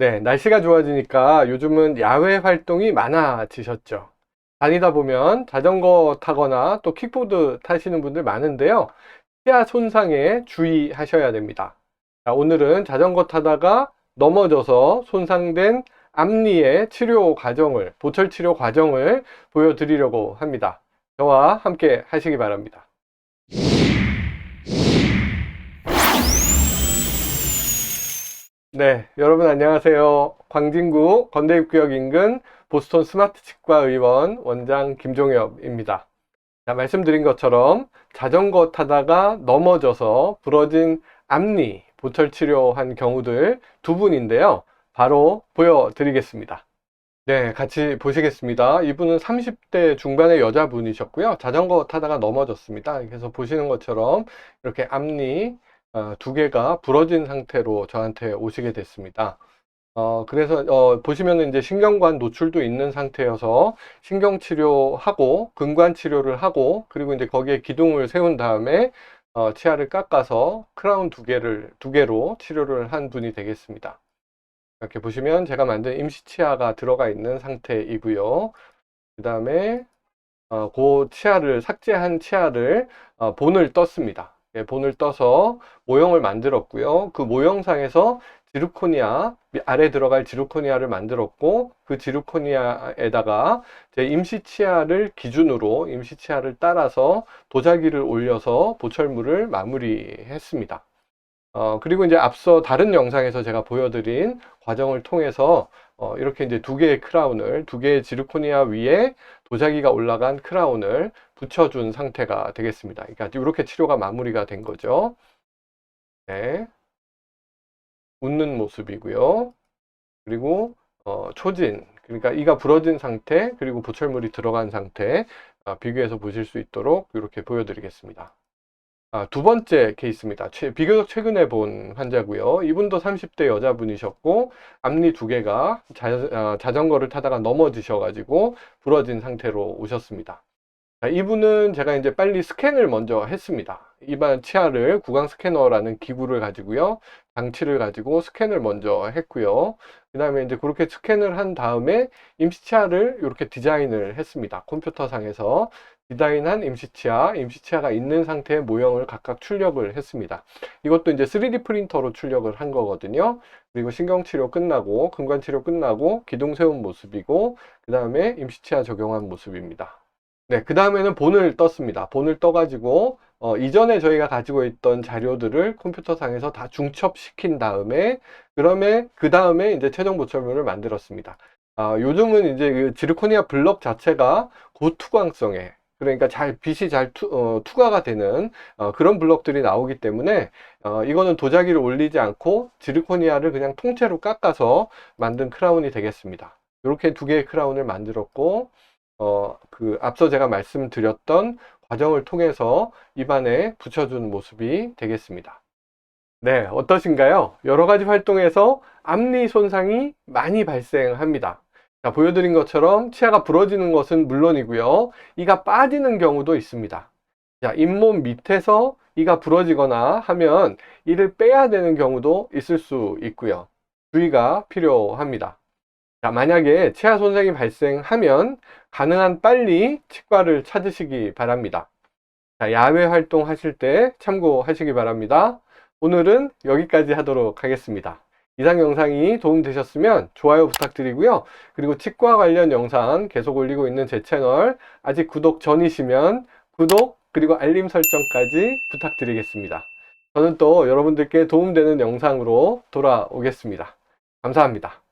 네, 날씨가 좋아지니까 요즘은 야외 활동이 많아지셨죠. 다니다 보면 자전거 타거나 또 킥보드 타시는 분들 많은데요. 치아 손상에 주의하셔야 됩니다. 자, 오늘은 자전거 타다가 넘어져서 손상된 앞니의 치료 과정을, 보철 치료 과정을 보여드리려고 합니다. 저와 함께 하시기 바랍니다. 네, 여러분 안녕하세요. 광진구 건대입구역 인근 보스턴 스마트 치과 의원 원장 김종엽입니다. 자, 말씀드린 것처럼 자전거 타다가 넘어져서 부러진 앞니 보철 치료한 경우들 두 분인데요. 바로 보여드리겠습니다. 네, 같이 보시겠습니다. 이분은 30대 중반의 여자분이셨고요. 자전거 타다가 넘어졌습니다. 그래서 보시는 것처럼 이렇게 앞니 어, 두 개가 부러진 상태로 저한테 오시게 됐습니다. 어, 그래서 어, 보시면은 이제 신경관 노출도 있는 상태여서 신경 치료하고 근관 치료를 하고 그리고 이제 거기에 기둥을 세운 다음에 어, 치아를 깎아서 크라운 두 개를 두 개로 치료를 한 분이 되겠습니다. 이렇게 보시면 제가 만든 임시 치아가 들어가 있는 상태이고요. 그 다음에 어, 그 치아를 삭제한 치아를 어, 본을 떴습니다. 예, 본을 떠서 모형을 만들었고요. 그 모형상에서 지르코니아 아래 들어갈 지르코니아를 만들었고 그 지르코니아에다가 제 임시 치아를 기준으로 임시 치아를 따라서 도자기를 올려서 보철물을 마무리했습니다. 어, 그리고 이제 앞서 다른 영상에서 제가 보여드린 과정을 통해서 어, 이렇게 이제 두 개의 크라운을 두 개의 지르코니아 위에 도자기가 올라간 크라운을 붙여준 상태가 되겠습니다. 그러니까 이렇게 치료가 마무리가 된 거죠. 네. 웃는 모습이고요. 그리고 어, 초진, 그러니까 이가 부러진 상태, 그리고 보철물이 들어간 상태 어, 비교해서 보실 수 있도록 이렇게 보여드리겠습니다. 아, 두 번째 케이스입니다. 최, 비교적 최근에 본 환자고요. 이분도 30대 여자분이셨고 앞니 두 개가 자, 아, 자전거를 타다가 넘어지셔가지고 부러진 상태로 오셨습니다. 자, 이분은 제가 이제 빨리 스캔을 먼저 했습니다. 입안 치아를 구강 스캐너라는 기구를 가지고요. 장치를 가지고 스캔을 먼저 했고요. 그 다음에 이제 그렇게 스캔을 한 다음에 임시치아를 이렇게 디자인을 했습니다. 컴퓨터 상에서 디자인한 임시치아, 임시치아가 있는 상태의 모형을 각각 출력을 했습니다. 이것도 이제 3D 프린터로 출력을 한 거거든요. 그리고 신경치료 끝나고, 근관치료 끝나고, 기둥 세운 모습이고, 그 다음에 임시치아 적용한 모습입니다. 네, 그 다음에는 본을 떴습니다. 본을 떠가지고, 어, 이전에 저희가 가지고 있던 자료들을 컴퓨터상에서 다 중첩시킨 다음에, 그러면 그 다음에 이제 최종 보철물을 만들었습니다. 아, 요즘은 이제 그 지르코니아 블럭 자체가 고투광성에, 그러니까 잘 빛이 잘 투, 어, 투과가 되는 어, 그런 블럭들이 나오기 때문에 어, 이거는 도자기를 올리지 않고 지르코니아를 그냥 통째로 깎아서 만든 크라운이 되겠습니다. 이렇게 두 개의 크라운을 만들었고 어, 그 앞서 제가 말씀드렸던 과정을 통해서 입안에 붙여준 모습이 되겠습니다. 네, 어떠신가요? 여러 가지 활동에서 앞니 손상이 많이 발생합니다. 자, 보여드린 것처럼 치아가 부러지는 것은 물론이고요. 이가 빠지는 경우도 있습니다. 자, 잇몸 밑에서 이가 부러지거나 하면 이를 빼야 되는 경우도 있을 수 있고요. 주의가 필요합니다. 자, 만약에 치아 손상이 발생하면 가능한 빨리 치과를 찾으시기 바랍니다. 자, 야외 활동 하실 때 참고하시기 바랍니다. 오늘은 여기까지 하도록 하겠습니다. 이상 영상이 도움되셨으면 좋아요 부탁드리고요. 그리고 치과 관련 영상 계속 올리고 있는 제 채널 아직 구독 전이시면 구독 그리고 알림 설정까지 부탁드리겠습니다. 저는 또 여러분들께 도움되는 영상으로 돌아오겠습니다. 감사합니다.